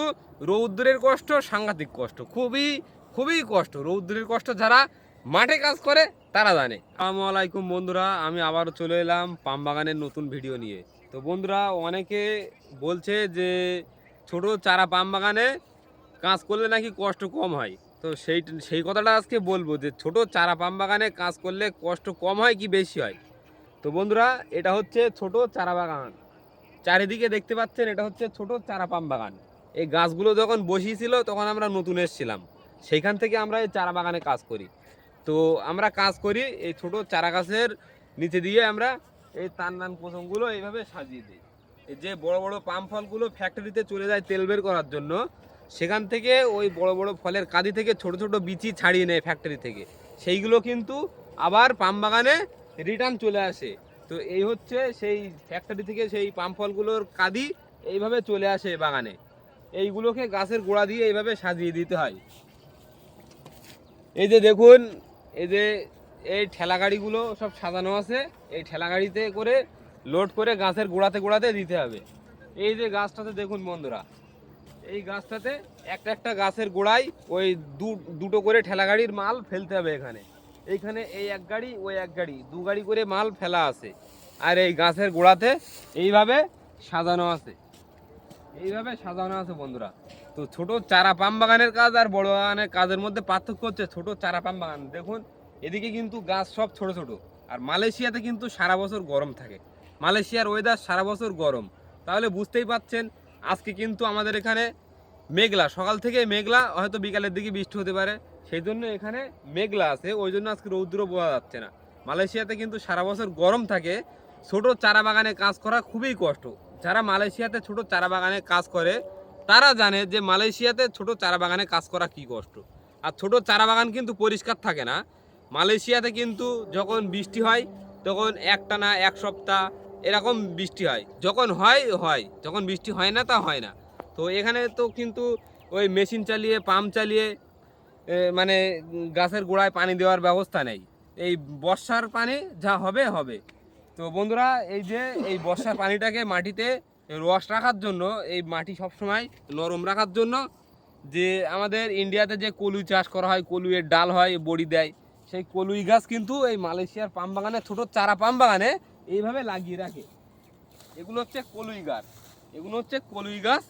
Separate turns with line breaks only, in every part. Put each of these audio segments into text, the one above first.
কিন্তু রৌদ্রের কষ্ট, সাংঘাতিক কষ্ট, খুবই খুবই কষ্ট। রৌদ্রের কষ্ট যারা মাঠে কাজ করে, তারা জানে। আসসালামু আলাইকুম বন্ধুরা, আমি আবারও চলে এলাম পাম বাগানের নতুন ভিডিও নিয়ে। তো বন্ধুরা, অনেকে বলছে যে ছোট চারা পাম বাগানে কাজ করলে নাকি কষ্ট কম হয়। তো সেই সেই কথাটা আজকে বলব যে ছোট চারা পাম বাগানে কাজ করলে কষ্ট কম হয় কি বেশি হয়? তো বন্ধুরা, এটা হচ্ছে ছোট চারা বাগান। চারিদিকে দেখতে পাচ্ছেন, এটা হচ্ছে ছোট চারা পাম বাগান এই গাছগুলো যখন বসিয়েছিল, তখন আমরা নতুন এসেছিলাম। সেইখান থেকে আমরা এই চারা বাগানে কাজ করি। তো আমরা কাজ করি এই ছোট চারা গাছের নিচে দিয়ে আমরা এই তান নান কোচংগুলো এইভাবে সাজিয়ে দিই। যে বড় বড় পাম ফলগুলো ফ্যাক্টরিতে চলে যায় তেল বের করার জন্য, সেখান থেকে ওই বড় বড় ফলের কাঁদি থেকে ছোট ছোট বিচি ছাড়িয়ে নেয় ফ্যাক্টরি থেকে। সেইগুলো কিন্তু আবার পাম বাগানে রিটার্ন চলে আসে। তো এই হচ্ছে সেই ফ্যাক্টরি থেকে সেই পাম ফলগুলোর কাঁদি এইভাবে চলে আসে বাগানে। এইগুলোকে গাছের গোড়া দিয়ে এইভাবে সাজিয়ে দিতে হয়। এই যে দেখুন, এই যে এই ঠেলা গাড়িগুলো সব সাজানো আছে, এই ঠেলা গাড়িতে করে লোড করে গাছের গোড়াতে গোড়াতে দিতে হবে। এই যে গাছটাতে দেখুন বন্ধুরা, এই গাছটাতে একটা একটা গাছের গোড়ায় ওই দুটো করে ঠেলা গাড়ির মাল ফেলতে হবে এখানে। এইখানে এই এক গাড়ি, ওই এক গাড়ি, দু গাড়ি করে মাল ফেলা আছে। আর এই গাছের গোড়াতে এইভাবে সাজানো আছে। এইভাবে সাজানো আছে বন্ধুরা। তো ছোট চারা পাম বাগানের কাজ আর বড় বাগানের কাজের মধ্যে পার্থক্য হচ্ছে ছোট চারা পাম বাগান। দেখুন, এদিকে কিন্তু গাছ সব ছোট ছোট। আর মালয়েশিয়াতে কিন্তু সারা বছর গরম থাকে। মালয়েশিয়ার ওয়েদার সারা বছর গরম। তাহলে বুঝতেই পাচ্ছেন, আজকে কিন্তু আমাদের এখানে মেঘলা। সকাল থেকে মেঘলা, হয়তো বিকালের দিকে বৃষ্টি হতে পারে। সেই জন্য এখানে মেঘলা আছে, ওই জন্য আজকে রৌদ্র বোঝা যাচ্ছে না। মালয়েশিয়াতে কিন্তু সারা বছর গরম থাকে। ছোট চারা বাগানে কাজ করা খুবই কষ্ট। যারা মালয়েশিয়াতে ছোট চারা বাগানে কাজ করে, তারা জানে যে মালয়েশিয়াতে ছোট চারা বাগানে কাজ করা কি কষ্ট। আর ছোট চারা বাগান কিন্তু পরিষ্কার থাকে না। মালয়েশিয়াতে কিন্তু যখন বৃষ্টি হয়, তখন একটা না এক সপ্তাহ এরকম বৃষ্টি হয়। যখন হয় হয়। যখন বৃষ্টি হয় না, তা হয় না। তো এখানে তো কিন্তু ওই মেশিন চালিয়ে, পাম্প চালিয়ে মানে গাছের গোড়ায় পানি দেওয়ার ব্যবস্থা নেই। এই বর্ষার পানি যা হবে হবে। তো বন্ধুরা, এই যে এই বর্ষার পানিটাকে মাটিতে রস রাখার জন্য, এই মাটি সবসময় নরম রাখার জন্য যে আমাদের ইন্ডিয়াতে যে কলুই চাষ করা হয়, কলুইয়ের ডাল হয়, বড়ি দেয়, সেই কলুই গাছ কিন্তু এই মালয়েশিয়ার পাম বাগানে, ছোটো চারা পাম বাগানে এইভাবে লাগিয়ে রাখে। এগুলো হচ্ছে কলুই গাছ। এগুলো হচ্ছে কলুই গাছ।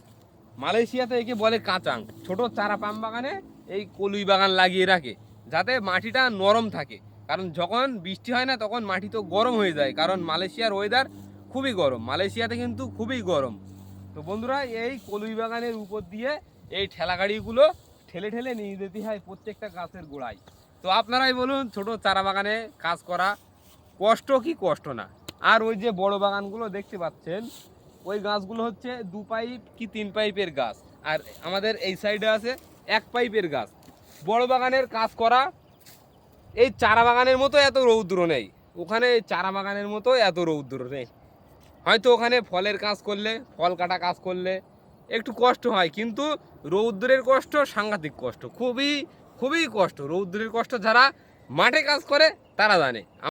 মালয়েশিয়াতে একে বলে কাঁচাং। ছোট চারা পাম বাগানে এই কলুই বাগান লাগিয়ে রাখে, যাতে মাটিটা নরম থাকে। কারণ যখন বৃষ্টি হয় না, তখন মাটি তো গরম হয়ে যায়। কারণ মালয়েশিয়ার ওয়েদার খুবই গরম। মালয়েশিয়াতে কিন্তু খুবই গরম। তো বন্ধুরা, এই কলুই বাগানের উপর দিয়ে এই ঠেলা গাড়িগুলো ঠেলে ঠেলে নিয়ে যেতে হয় প্রত্যেকটা গাছের গোড়ায়। তো আপনারাই বলুন, ছোট চারা বাগানে কাজ করা কষ্ট কি কষ্ট না? আর ওই যে বড় বাগানগুলো দেখতে পাচ্ছেন, ওই গাছগুলো হচ্ছে দু পাইপ কি তিন পাইপের গাছ। আর আমাদের এই সাইডে আছে এক পাইপের গাছ। বড় বাগানের কাজ করা এই চারা বাগানের মতো এত রৌদ্র নেই। ওখানে চারা বাগানের মতো এত রৌদ্র নেই। হয়তো ওখানে ফলের কাজ করলে, ফল কাটা কাজ করলে একটু কষ্ট হয়, কিন্তু রৌদ্রের কষ্ট, সাংঘাতিক কষ্ট, খুবই খুবই কষ্ট। রৌদ্রের কষ্ট যারা মাঠে কাজ করে, তারা জানে।